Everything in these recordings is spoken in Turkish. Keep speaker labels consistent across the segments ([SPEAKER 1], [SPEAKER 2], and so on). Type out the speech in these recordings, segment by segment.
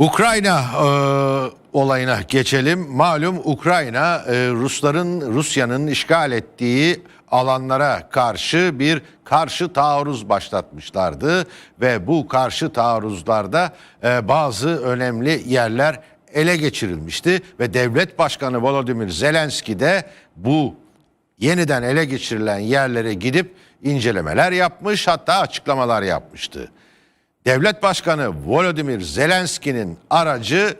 [SPEAKER 1] Ukrayna e, olayına geçelim. Malum Ukrayna e, Rusların Rusya'nın işgal ettiği alanlara karşı bir karşı taarruz başlatmışlardı ve bu karşı taarruzlarda e, bazı önemli yerler ele geçirilmişti ve devlet başkanı Volodymyr Zelenski de bu yeniden ele geçirilen yerlere gidip incelemeler yapmış hatta açıklamalar yapmıştı. Devlet Başkanı Volodymyr Zelenski'nin aracı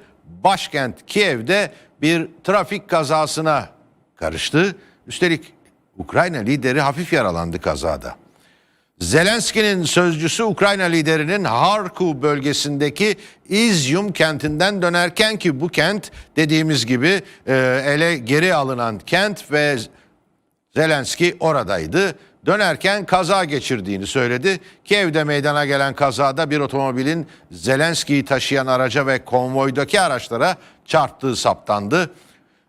[SPEAKER 1] başkent Kiev'de bir trafik kazasına karıştı. Üstelik Ukrayna lideri hafif yaralandı kazada. Zelenski'nin sözcüsü Ukrayna liderinin Harkov bölgesindeki İzyum kentinden dönerken ki bu kent dediğimiz gibi e, ele geri alınan kent ve Zelenski oradaydı. Dönerken kaza geçirdiğini söyledi. Kiev'de meydana gelen kazada bir otomobilin Zelenski'yi taşıyan araca ve konvoydaki araçlara çarptığı saptandı.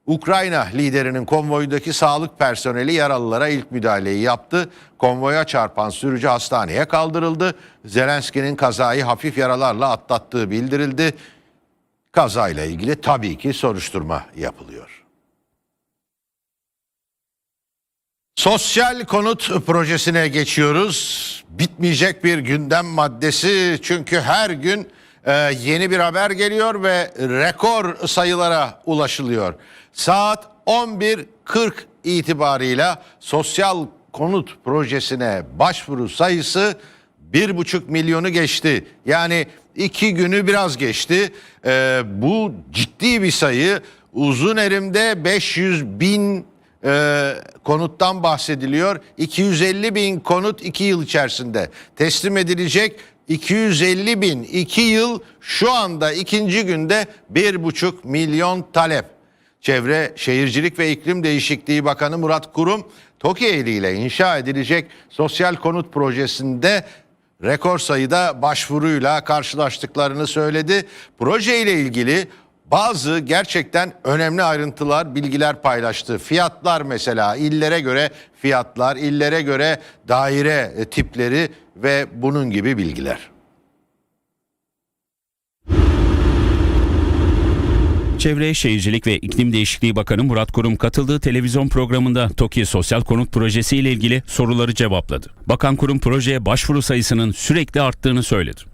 [SPEAKER 1] Ukrayna liderinin konvoydaki sağlık personeli yaralılara ilk müdahaleyi yaptı. Konvoya çarpan sürücü hastaneye kaldırıldı. Zelenski'nin kazayı hafif yaralarla atlattığı bildirildi. Kazayla ilgili tabii ki soruşturma yapılıyor. Sosyal konut projesine geçiyoruz. Bitmeyecek bir gündem maddesi çünkü her gün e, yeni bir haber geliyor ve rekor sayılara ulaşılıyor. Saat 11.40 itibarıyla sosyal konut projesine başvuru sayısı bir buçuk milyonu geçti. Yani iki günü biraz geçti. E, bu ciddi bir sayı. Uzun erimde 500 bin e, konuttan bahsediliyor. 250 bin konut 2 yıl içerisinde teslim edilecek. 250 bin 2 yıl şu anda ikinci günde 1,5 milyon talep. Çevre Şehircilik ve İklim Değişikliği Bakanı Murat Kurum, TOKİ ile inşa edilecek sosyal konut projesinde rekor sayıda başvuruyla karşılaştıklarını söyledi. Proje ile ilgili bazı gerçekten önemli ayrıntılar, bilgiler paylaştı. Fiyatlar mesela illere göre fiyatlar, illere göre daire e, tipleri ve bunun gibi bilgiler.
[SPEAKER 2] Çevre, Şehircilik ve İklim Değişikliği Bakanı Murat Kurum katıldığı televizyon programında TOKİ Sosyal Konut Projesi ile ilgili soruları cevapladı. Bakan Kurum projeye başvuru sayısının sürekli arttığını söyledi.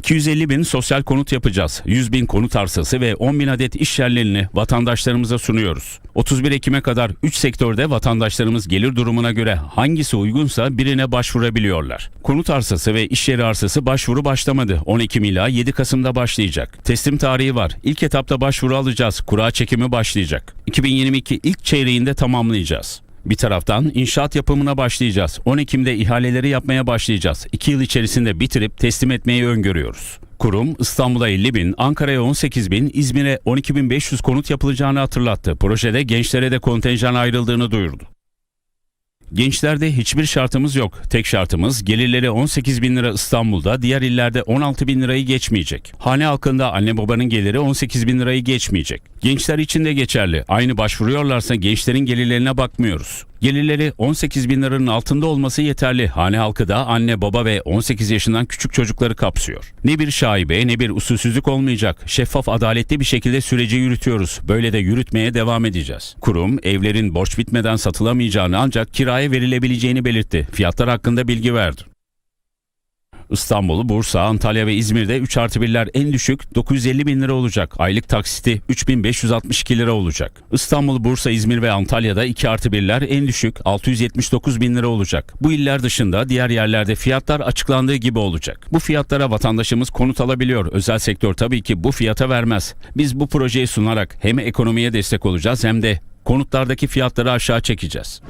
[SPEAKER 2] 250 bin sosyal konut yapacağız. 100 bin konut arsası ve 10 bin adet iş yerlerini vatandaşlarımıza sunuyoruz. 31 Ekim'e kadar 3 sektörde vatandaşlarımız gelir durumuna göre hangisi uygunsa birine başvurabiliyorlar. Konut arsası ve iş yeri arsası başvuru başlamadı. 10 Ekim ila 7 Kasım'da başlayacak. Teslim tarihi var. İlk etapta başvuru alacağız. Kura çekimi başlayacak. 2022 ilk çeyreğinde tamamlayacağız. Bir taraftan inşaat yapımına başlayacağız. 10 Ekim'de ihaleleri yapmaya başlayacağız. 2 yıl içerisinde bitirip teslim etmeyi öngörüyoruz. Kurum İstanbul'a 50 bin, Ankara'ya 18 bin, İzmir'e 12 bin 500 konut yapılacağını hatırlattı. Projede gençlere de kontenjan ayrıldığını duyurdu. Gençlerde hiçbir şartımız yok. Tek şartımız gelirleri 18 bin lira İstanbul'da, diğer illerde 16 bin lirayı geçmeyecek. Hane halkında anne babanın geliri 18 bin lirayı geçmeyecek. Gençler için de geçerli. Aynı başvuruyorlarsa gençlerin gelirlerine bakmıyoruz. Gelirleri 18 bin liranın altında olması yeterli. Hane halkı da anne baba ve 18 yaşından küçük çocukları kapsıyor. Ne bir şaibe ne bir usulsüzlük olmayacak. Şeffaf adaletli bir şekilde süreci yürütüyoruz. Böyle de yürütmeye devam edeceğiz. Kurum evlerin borç bitmeden satılamayacağını ancak kiraya verilebileceğini belirtti. Fiyatlar hakkında bilgi verdi. İstanbul, Bursa, Antalya ve İzmir'de 3 artı 1'ler en düşük 950 bin lira olacak. Aylık taksiti 3562 lira olacak. İstanbul, Bursa, İzmir ve Antalya'da 2 artı 1'ler en düşük 679 bin lira olacak. Bu iller dışında diğer yerlerde fiyatlar açıklandığı gibi olacak. Bu fiyatlara vatandaşımız konut alabiliyor. Özel sektör tabii ki bu fiyata vermez. Biz bu projeyi sunarak hem ekonomiye destek olacağız hem de konutlardaki fiyatları aşağı çekeceğiz.